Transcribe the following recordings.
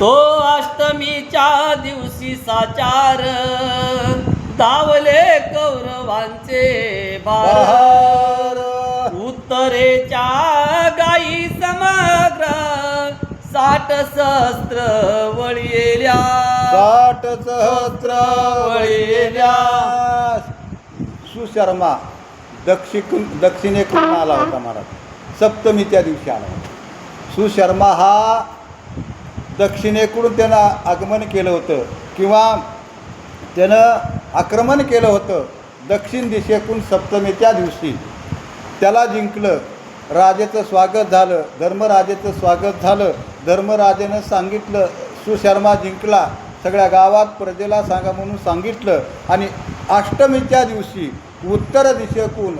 तो अष्टमीच्या दिवशी साचार. धावले कौरवांचे भार. उत्तरेच्या गाई समग्र साठ सहस्त्र वळील्या साठ सहस्त्र वळील्या सुशर्मा दक्षिण दक्षिणेकडून आला होता महाराज सप्तमीच्या दिवशी आला होता. सुशर्मा हा दक्षिणेकडून त्यानं आगमन केलं होतं किंवा त्यानं आक्रमण केलं होतं दक्षिण दिशेकडून सप्तमीच्या दिवशी. त्याला जिंकलं. राजेचं स्वागत झालं. धर्मराजेचं स्वागत झालं. धर्मराजेनं सांगितलं सुशर्मा जिंकला. सगळ्या गावात प्रजेला सांगा म्हणून सांगितलं आणि अष्टमीच्या दिवशी उत्तर दिशेकून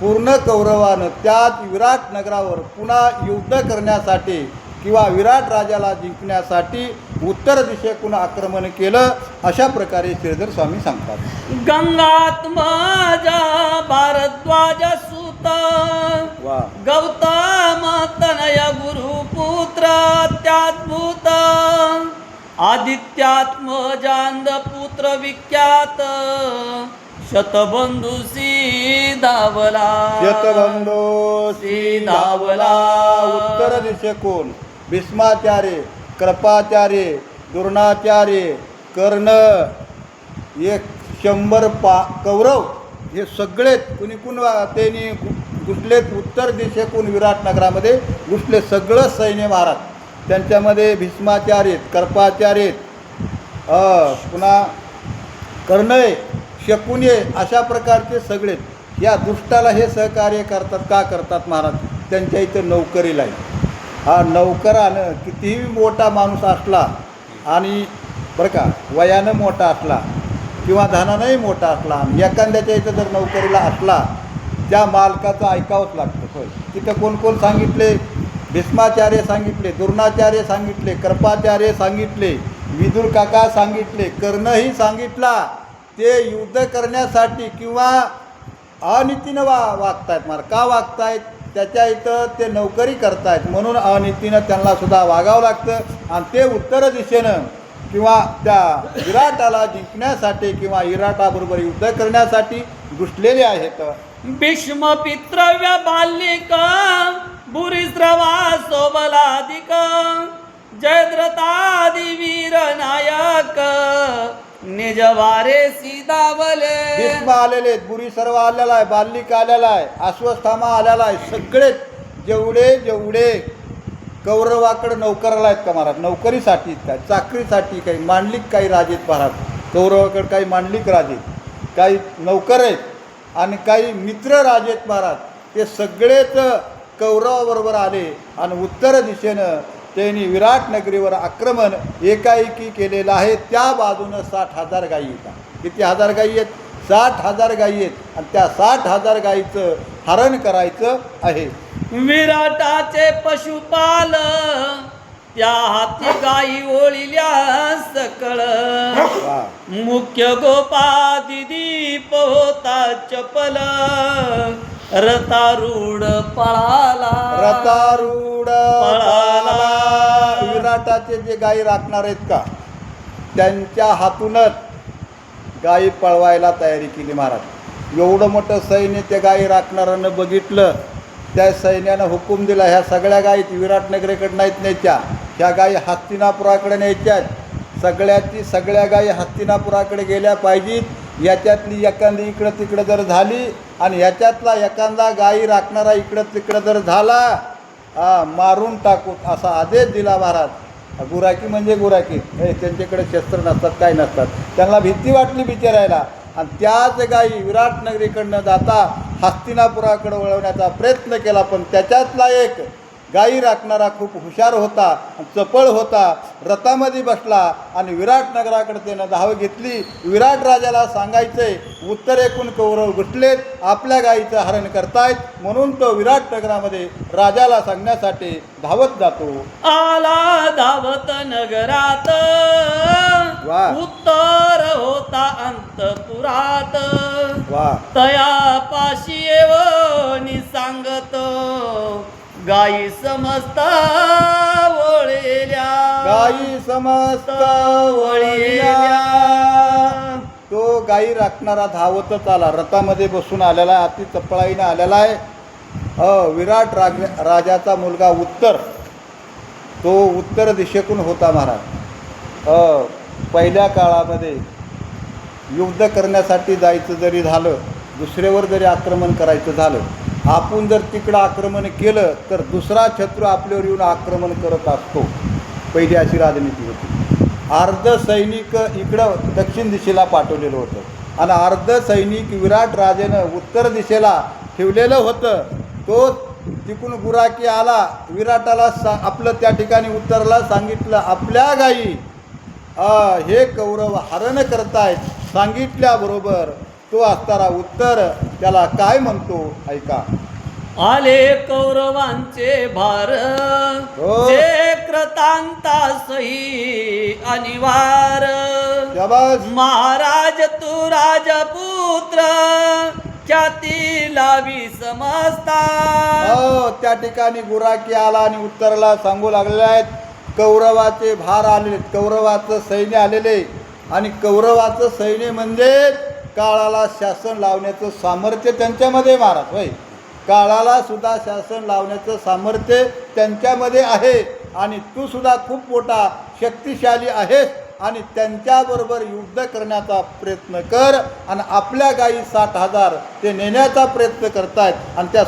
पूर्ण कौरवानं त्याच विराट नगरावर पुन्हा युद्ध करण्यासाठी किंवा विराट राजाला जिंकण्यासाठी उत्तर दिशेकडून आक्रमण केलं अशा प्रकारे श्रीधर स्वामी सांगतात. गंगात्मजा भारद्वाज सुत. वा. गौतम तनय गुरुपुत्र त्याद्भूत आदित्यात्मजांद पुत्र विख्यात. शतबंधुसी धावला. यतबंधो धावला. उत्तर दिशेकून. भीष्माचार्य कृपाचार्य द्रोणाचार्य कर्ण एक शंभर पा कौरव हे सगळेच कुणी कुण त्यांनी घुसलेत उत्तर दिशेकून विराटनगरामध्ये घुसले सगळं सैन्य महाराज. त्यांच्यामध्ये भीष्माचार्य कर्पाचार्य पुन्हा कर्णय शकुने अशा प्रकारचे सगळेच. या दुष्टाला हे सहकार्य करतात का करतात महाराज? त्यांच्या इथं नोकरीला हा नौकरानं कितीही मोठा माणूस असला आणि बरं का वयानं मोठा असला किंवा धनानंही मोठा असला आणि एखाद्याच्या इथं जर नोकरीला असला त्या मालकाचं ऐकावंच लागतं होय. तिथं कोण कोण सांगितले? भीष्माचार्य सांगितले द्रोणाचार्य सांगितले कृपाचार्य सांगितले विदुर काका सांगितले कर्णही सांगितला. ते युद्ध करण्यासाठी किंवा अनितीनं वा वागतायत मार का वागतायत? त्याच्या इथं ते नोकरी करतायत म्हणून अनितीनं त्यांना सुद्धा वागावं लागतं. आणि ते उत्तर दिशेनं किंवा त्या विराटाला जिंकण्यासाठी किंवा विराटाबरोबर युद्ध करण्यासाठी घुसलेले आहेत. भीष्म पित्रव्य बाल्यक भूरिश्रवा सोबलाधिक जयद्रतादि नायक निजवारे सीतावले भीष्म आलेले आहेत बुरी सर्व आलेला आहे बाल्लिक आलेला आहे अश्वस्थामा आलेला आहे सगळेच जेवढे जेवढे कौरवाकडे नोकराला आहेत का महाराज? नोकरीसाठी आहेत काय चाकरीसाठी काही मांडलिक काही राजेत महाराज? कौरवाकडे काही मांडलिक राजेत काही नौकर आहेत आणि काही मित्र राजेत महाराज? ते सगळेच कौरवाबरोबर आले आणि उत्तर दिशेनं त्यांनी विराट नगरीवर आक्रमण एकाएकी केलेलं आहे. त्या बाजूनं साठ हजार गायी येतात. किती हजार गायी आहेत? साठ हजार गायी आहेत. आणि त्या साठ हजार गायीचं हरण करायचं आहे. विराटाचे पशुपाल त्या हाती गाई ओळिल्या सकळ. मुख्य गोपादी दीप होता चपल. रतारूढ पळाला. रतारूढ पळाला. विराटाचे जे गायी राखणार आहेत का? त्यांच्या हातूनच गायी पळवायला तयारी केली महाराज. एवढं मोठं सैन्य त्या गायी राखणाऱ्यानं बघितलं त्या सैन्यानं हुकूम दिला ह्या सगळ्या गायी विराटनगरीकडे नाहीत न्यायच्या. ह्या गायी हस्तिनापुराकडे न्यायच्या सगळ्याची सगळ्या गायी हस्तिनापुराकडे गेल्या पाहिजेत. याच्यातली एखादी इकडं तिकडं जर झाली आणि ह्याच्यातला एखादा गायी राखणारा इकडं तिकडं जर झाला मारून टाकू असा आदेश दिला महाराज. गुराकी म्हणजे गुराकी. हे त्यांच्याकडे शस्त्र नसतात काय नसतात. त्यांना भीती वाटली बिचारायला आणि त्याच गायी विराट नगरीकडनं जाता हस्तिनापुराकडे वळवण्याचा प्रयत्न केला. पण त्याच्यातला एक गायी राखणारा खूप हुशार होता चपळ होता रथामध्ये बसला आणि विराट नगराकडे त्यानं धाव घेतली. विराट राजाला सांगायचंय उत्तरेकून कौरव घुसलेत आपल्या गायीचं हरण करतायत. म्हणून तो विराट नगरामध्ये राजाला सांगण्यासाठी धावत जातो. आला धावत नगरात. वा. उत्तर होता अंतपुरात. वा. तया पाशी सांगत. गाई समजता वळल्या. गाई समजता वळल्या. तो गाई राखणारा धावतच आला. रथामध्ये बसून आलेला आहे अति चपळाईने आलेला आहे. अ, विराट राज राजाचा मुलगा उत्तर. तो उत्तर दिशेतून होता महाराज. अ, पहिल्या काळामध्ये युद्ध करण्यासाठी जायचं जरी झालं दुसऱ्यावर जरी आक्रमण करायचं झालं आपण जर तिकडं आक्रमण केलं तर दुसरा शत्रू आपल्यावर येऊन आक्रमण करत असतो. पहिली अशी राजनीती होती. अर्ध सैनिक इकडं दक्षिण दिशेला पाठवलेलं होतं. आणि अर्ध सैनिक विराट राजेनं उत्तर दिशेला ठेवलेलं होतं. तो तिकून गुराकी आला विराटाला सा आपलं त्या ठिकाणी उत्तरला सांगितलं आपल्या गाई हे कौरव हरण करतायत. सांगितल्याबरोबर तो असताना उत्तर त्याला काय म्हणतो? ऐका. आले कौरवांचे भार हो. जे कृतांता सही अनिवार. महाराज तू राजपुत्र ख्याती लावी समजता हो त्या ठिकाणी गुराकी आला आणि उत्तरला सांगू लागलेले आहेत कौरवाचे भार आलेले कौरवाचं सैन्य आलेले आणि कौरवाचं सैन्य म्हणजे काळाला शासन लावण्याचं सामर्थ्य त्यांच्यामध्ये महाराज होय? काळाला सुद्धा शासन लावण्याचं सामर्थ्य त्यांच्यामध्ये आहे आणि तू सुद्धा खूप मोठा शक्तिशाली आहेस आणि त्यांच्याबरोबर युद्ध करण्याचा प्रयत्न कर आणि आपल्या गायी साठ हजार ते नेण्याचा प्रयत्न करतायत आणि त्या